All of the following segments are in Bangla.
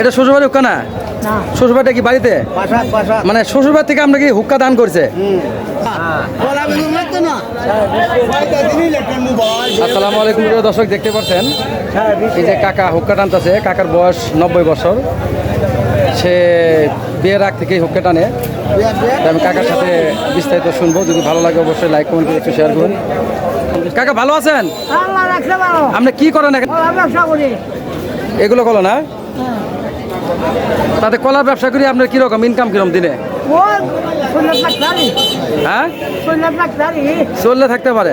এটা শ্বশুরবাড়ি হুক্কা না? না। শ্বশুরবাড়িটা কি বাড়িতে? মানে শ্বশুরবাড়ি থেকে আমরা কি হুক্কা দান করছে? আসসালামু আলাইকুম দর্শক দেখতে পাচ্ছেন? এই যে কাকা হুক্কা টানতেছে কাকার বয়স নব্বই বছর। সে বিয়ের আগ থেকেই হুক্কা টানে। আমি কাকার সাথে বিস্তারিত শুনব। যদি ভালো লাগে অবশ্যই লাইক কমেন্ট করে একটু শেয়ার করুন। কাকা ভালো আছেন? আপনি কি করেন করি। এগুলো কলো না? তাতে কলা ব্যবসা করি আপনার কীরকম? ইনকাম কীরকম দিনে? হ্যাঁ? চললে থাকতে পারে।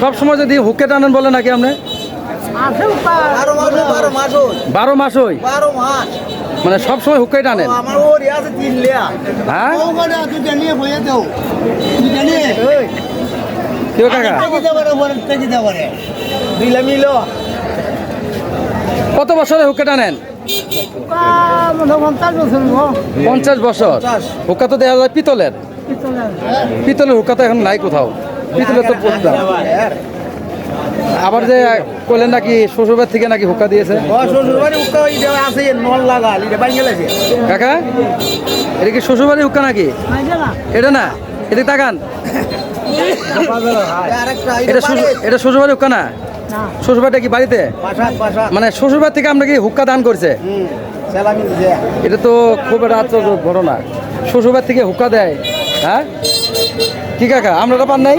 সব সময় যদি হুক্কে টানেন বলে নাকি আপনি? বারো মাস ওই মানে সব সময় হুক্কাই টানেন? হ্যাঁ? কেউ টেকে? কত বছরে হুক্কা টানেন? পঞ্চাশ বছর। হুক্কা তো দেওয়া যায় পিতলের। পিতলের হুক্কা তো এখন নাই কোথাও। পিতলের তো পড়তাম আবার যে করলেন নাকি শ্বশুরবাড়ি থেকে নাকি হুক্কা দিয়েছে? কাকা এটা কি শ্বশুরবাড়ি হুক্কা নাকি? এটা না এদিকে তাকান এটা শ্বশুর- এটা শ্বশুরবাড়ি হুক্কা না না? শ্বশুরবাড়িটা কি বাড়িতে? মানে শ্বশুরবাড়ি থেকে আমরা কি হুক্কা দান করছে? এটা তো খুব একটা আশ্চর্য ঘটনা। শ্বশুরবাড়ি থেকে হুক্কা দেয় হ্যাঁ? কি কাকা আমরা তো পান নাই?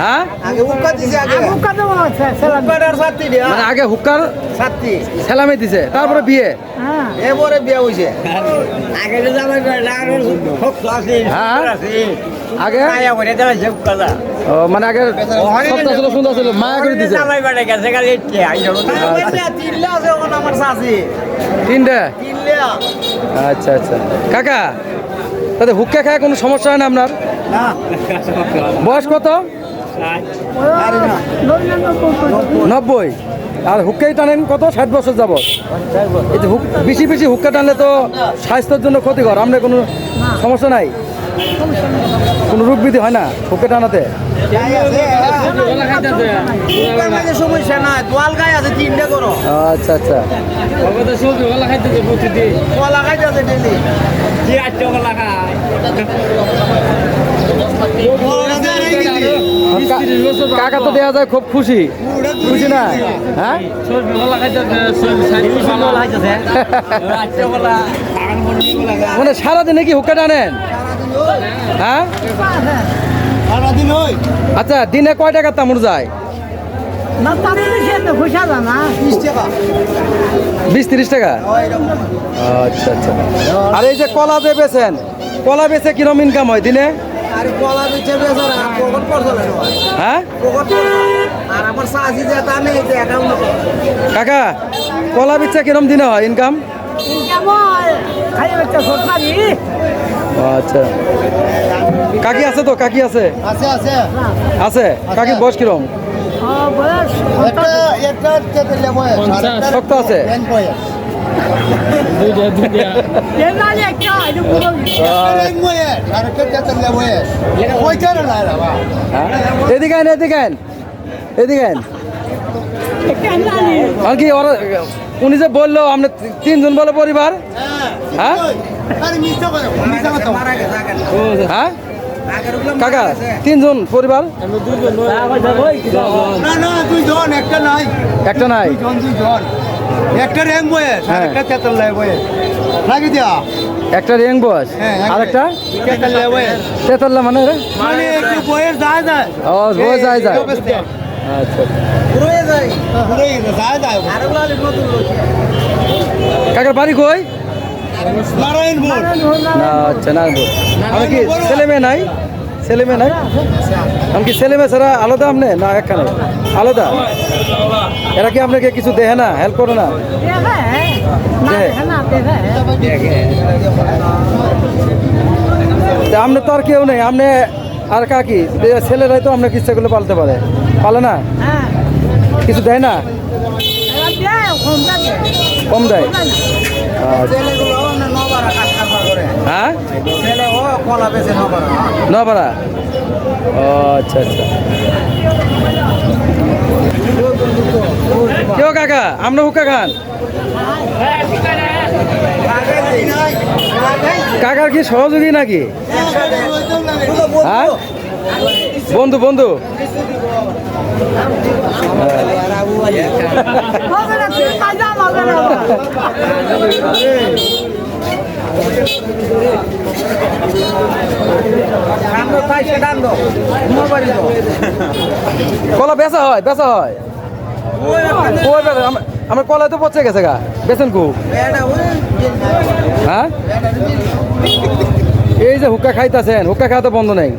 হ্যাঁ? আগে উক্কা দিছে আগে। উকা দেবো আছে সেলাম। উক্কাটার সাথী দিয়া। মানে আগে হুক্কার সাথী সেলামে দিছে তারপরে বিয়ে? হ্যাঁ। এবারে বিয়া হইছে। আগে হ্যাঁ? ও, মানে আগে সপ্তাহ ছিল সুন্দর ছিল মায়া করে দিছে। আমার চাষি তিনটে। তিন আচ্ছা আচ্ছা। কাকা তাতে হুক্কা খায় কোনো সমস্যা হয় না আপনার? বয়স কত? নব্বই। আর হুক্কাই টানেন কত? ষাট বছর যাব এই যে হুক বেশি বেশি হুক্কা টানলে তো স্বাস্থ্যের জন্য ক্ষতিকর। আপনার কোনো সমস্যা নাই? কোনো রোগ বিধি হয় না হুক্কা টানাতে? সমস্যা দোয়াল আছে তিনটে করো আচ্ছা আচ্ছা কলা ডেলি কা- কাকা তো দেওয়া যায় খুব খুশি। খুশি না হ্যাঁ মানে সারাদিনে কি হুক্কা টানেন? হ্যাঁ? আচ্ছা দিনে কয় টাকা তামুর যায়? বিশ টাকা। বিশ তিরিশ টাকা? আচ্ছা আচ্ছা। আর এই যে কলা যে বেছেন কলা বেচে কিরম ইনকাম হয় দিনে? আর কলা বেচে বেচার পকট পড়ছে না হ্যাঁ? কাকা কলা বেচে কিরম দিনে হয় ইনকাম আচ্ছা। কাকি আছে তো? কাকি আছে? আছে আছে। আছে? কাকি বয়স কিরম? একটা শক্ত আছে? হ্যাঁ? এদিকে এদিকে এদিকে আর কি ওরা উনি যে বলল আপনি তিনজন বলে পরিবার। হ্যাঁ? হ্যাঁ? কাকা তিনজন পরিবার? একটা নাই। একটা র্যাঙ্ক বয়স হ্যাঁ। একটা তেতাল্লাই বয়স। দিয়া? একটা রিয়াং বয়স। আর একটা তেতাল্লা মানে মানে একটু বয়স যায় যায়। ও বয়স যায় যায়। আচ্ছা। পুরোই যায় পুরোই যায় যায় আর নতুন কাকার বাড়ি কই? নারায়ণপুর। না আচ্ছা না আমি কি ছেলে মেয়ে নাই? ছেলে মেয়ে নাই? আমি কি ছেলে মেয়ে ছাড়া আলাদা আপনি? না একখানে। আলাদা? এরা কি আপনাকে কিছু দেহে না? হেল্প করে না? আপনি তো আর কেউ নেই। আপনি আর কাকি ছেলেরাই তো আপনাকে ইচ্ছাগুলো পালতে পারে। পালে না? হ্যাঁ। কিছু দেয় না? কম দেয়। হ্যাঁ? ছেলে ও কলা বেচে নবারা। নপাড়া ও আচ্ছা আচ্ছা। কেউ কাকা আমরা হুক্কা খান। কাকার কি সহযোগী নাকি? হ্যাঁ? বন্ধু বন্ধু। কলা বেচা হয় বেচা হয়। আমার- কলা তো পচে গেছে গা। বেচেন কু। হ্যাঁ? এই যে হুক্কা খাইতেছেন, হুক্কা খাওয়া তো বন্ধ নেই।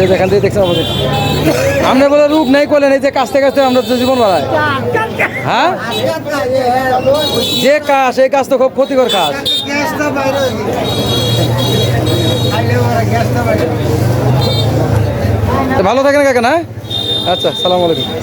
যেখান থেকে আমরা বলে রূপ নেই করলেন এই যে কাছতে কাছতে আমরা জীবন বাড়াই হ্যাঁ? যে কাজ, এই কাজ তো খুব ক্ষতিকর কাজ। ভালো থাকে থাকেন কাকা, না? আচ্ছা সালাম আলাইকুম।